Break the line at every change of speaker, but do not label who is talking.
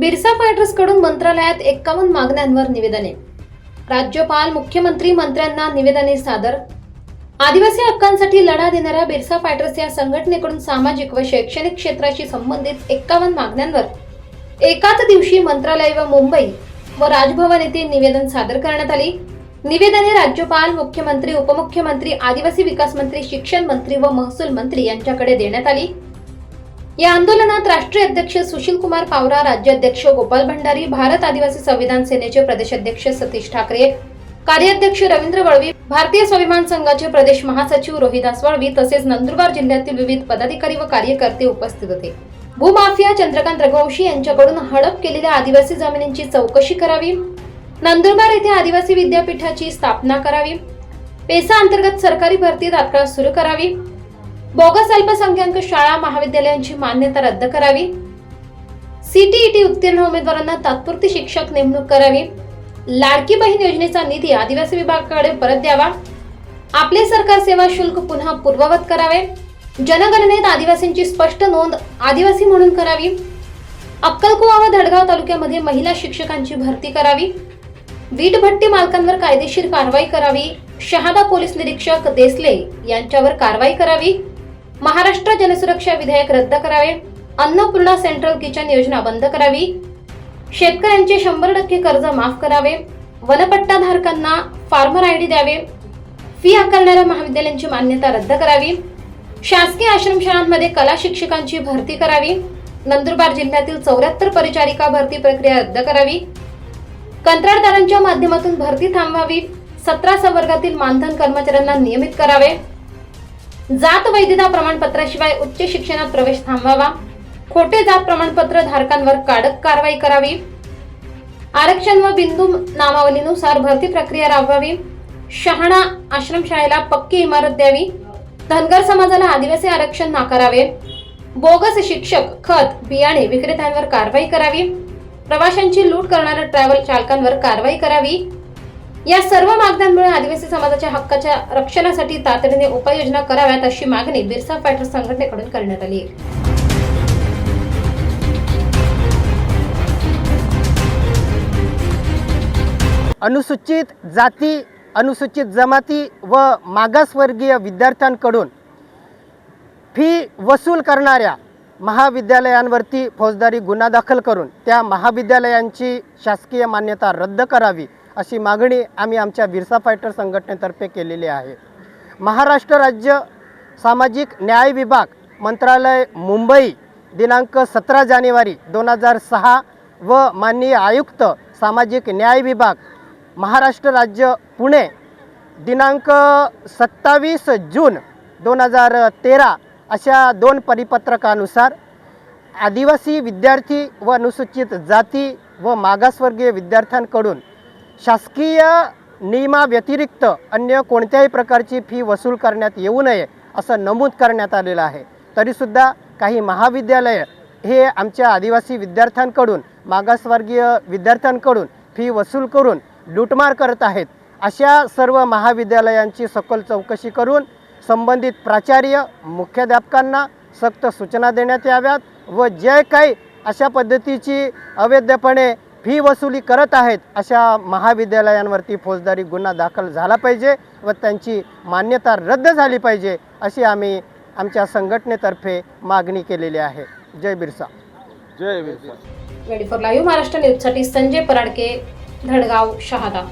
बिरसा फायटर्सकडून मंत्रालयात एक्कावन्न मागण्यांवर निवेदने. राज्यपाल मुख्यमंत्री मंत्र्यांना निवेदने सादर. आदिवासी हक्कांसाठी लढा देणाऱ्या बिरसा फायटर्स या संघटनेकडून सामाजिक व शैक्षणिक क्षेत्राशी संबंधित एक्कावन्न मागण्यांवर एकाच दिवशी मंत्रालय व मुंबई व राजभवन येथे निवेदन सादर करण्यात आली. निवेदने राज्यपाल मुख्यमंत्री उपमुख्यमंत्री आदिवासी विकास मंत्री शिक्षण मंत्री व महसूल मंत्री यांच्याकडे देण्यात आली. या आंदोलनात राष्ट्रीय अध्यक्ष सुशील कुमार पावरा राज्याध्यक्ष गोपाल भंडारी भारत आदिवासी संविधान सेनेचे प्रदेशाध्यक्ष सतीश ठाकरे कार्याध्यक्ष रवींद्र वळवी भारतीय स्वाभिमान संघाचे प्रदेश महासचिव रोहिदास वळवी तसेच नंदुरबार जिल्ह्यातील विविध पदाधिकारी व कार्यकर्ते उपस्थित होते. भूमाफिया चंद्रकांत रघुवंशी यांच्याकडून हडप केलेल्या आदिवासी जमिनींची चौकशी करावी नंदुरबार येथे आदिवासी विद्यापीठाची स्थापना करावी पेसा अंतर्गत सरकारी भरती तात्काळ सुरू करावी बोगस अल्पसंख्याक शाळा महाविद्यालयांची मान्यता रद्द करावी. सीटीईटी उत्तीर्ण उमेदवारांना तात्पुरती शिक्षक नेमणूक करावी. लाडकी बहीण योजनेचा निधी आदिवासी विभागाकडे परत द्यावा. आपले सरकार सेवा शुल्क पुन्हा पूर्ववत करावे. जनगणनेत आदिवासींची स्पष्ट नोंद आदिवासी म्हणून करावी. अक्कलकुवा व धडगाव तालुक्यामध्ये महिला शिक्षकांची भरती करावी. वीटभट्टी मालकांवर कायदेशीर कारवाई करावी. शहादा पोलीस निरीक्षक देसले यांच्यावर कारवाई करावी. महाराष्ट्र जनसुरक्षा विधेयक रद्द करावे. अन्नपूर्णा सेंट्रल किचन योजना बंद करावी. शेतकऱ्यांचे शंभर टक्के कर्ज माफ करावे. वनपट्टाधारकांना फार्मर आयडी द्यावे. फी आकारणाऱ्या महाविद्यालयांची मान्यता रद्द करावी. शासकीय आश्रमशाळांमध्ये कला शिक्षकांची भरती करावी. नंदुरबार जिल्ह्यातील चौऱ्याहत्तर परिचारिका भरती प्रक्रिया रद्द करावी. कंत्राटदारांच्या माध्यमातून भरती थांबवावी. सतरा संवर्गातील मानधन कर्मचाऱ्यांना नियमित करावे. जात वैधता प्रमाणपत्राशिवाय उच्च शिक्षणात प्रवेश थांबवावा. खोटे जात प्रमाणपत्र धारकांवर कडक कारवाई करावी. आरक्षण व बिंदू नामावलीनुसार भरती प्रक्रिया राबवावी. शहाणा आश्रमशाळेला पक्की इमारत द्यावी. धनगर समाजाला आदिवासी आरक्षण नाकारावे. बोगस शिक्षक खत बियाणे विक्रेत्यांवर कारवाई करावी. प्रवाशांची लूट करणाऱ्या ट्रॅव्हल चालकांवर कारवाई करावी. या सर्व मागण्यांमुळे आदिवासी समाजाच्या हक्काच्या रक्षणासाठी तातडीने उपाययोजना कराव्यात अशी मागणी बिरसा फायटर संघटनेकडून करण्यात आली.
अनुसूचित जाती अनुसूचित जमाती व मागासवर्गीय विद्यार्थ्यांकडून फी वसूल करणाऱ्या महाविद्यालयांवरती फौजदारी गुन्हा दाखल करून त्या महाविद्यालयांची शासकीय मान्यता रद्द करावी अशी मागणी आम्ही आमच्या विरसा फायटर संघटनेतर्फे केलेली आहे. महाराष्ट्र राज्य सामाजिक न्याय विभाग मंत्रालय मुंबई दिनांक सतरा जानेवारी दोन हजार सहा व माननीय आयुक्त सामाजिक न्याय विभाग महाराष्ट्र राज्य पुणे दिनांक सत्तावीस जून दोन हजार तेरा अशा दोन परिपत्रकानुसार आदिवासी विद्यार्थी व अनुसूचित जाती व मागासवर्गीय विद्यार्थ्यांकडून शासकीय नियमाव्यतिरिक्त अन्य कोणत्याही प्रकारची फी वसूल करण्यात येऊ नये असं नमूद करण्यात आलेलं आहे. तरीसुद्धा काही महाविद्यालय हे आमच्या आदिवासी विद्यार्थ्यांकडून मागासवर्गीय विद्यार्थ्यांकडून फी वसूल करून लूटमार करत आहेत. अशा सर्व महाविद्यालयांची सखोल चौकशी करून संबंधित प्राचार्य मुख्याध्यापकांना सक्त सूचना देण्यात याव्यात व जे काही अशा पद्धतीची अवैधपणे फी वसुली करत आहेत अशा महाविद्यालयांवरती फौजदारी गुन्हा दाखल झाला पाहिजे व त्यांची मान्यता रद्द झाली पाहिजे अशी आम्ही आमच्या संघटनेतर्फे मागणी केलेली आहे. जय बिरसा.
जय Birsa.
Twenty four live Maharashtra न्यूजसाठी संजय पराडके धडगाव शहादा.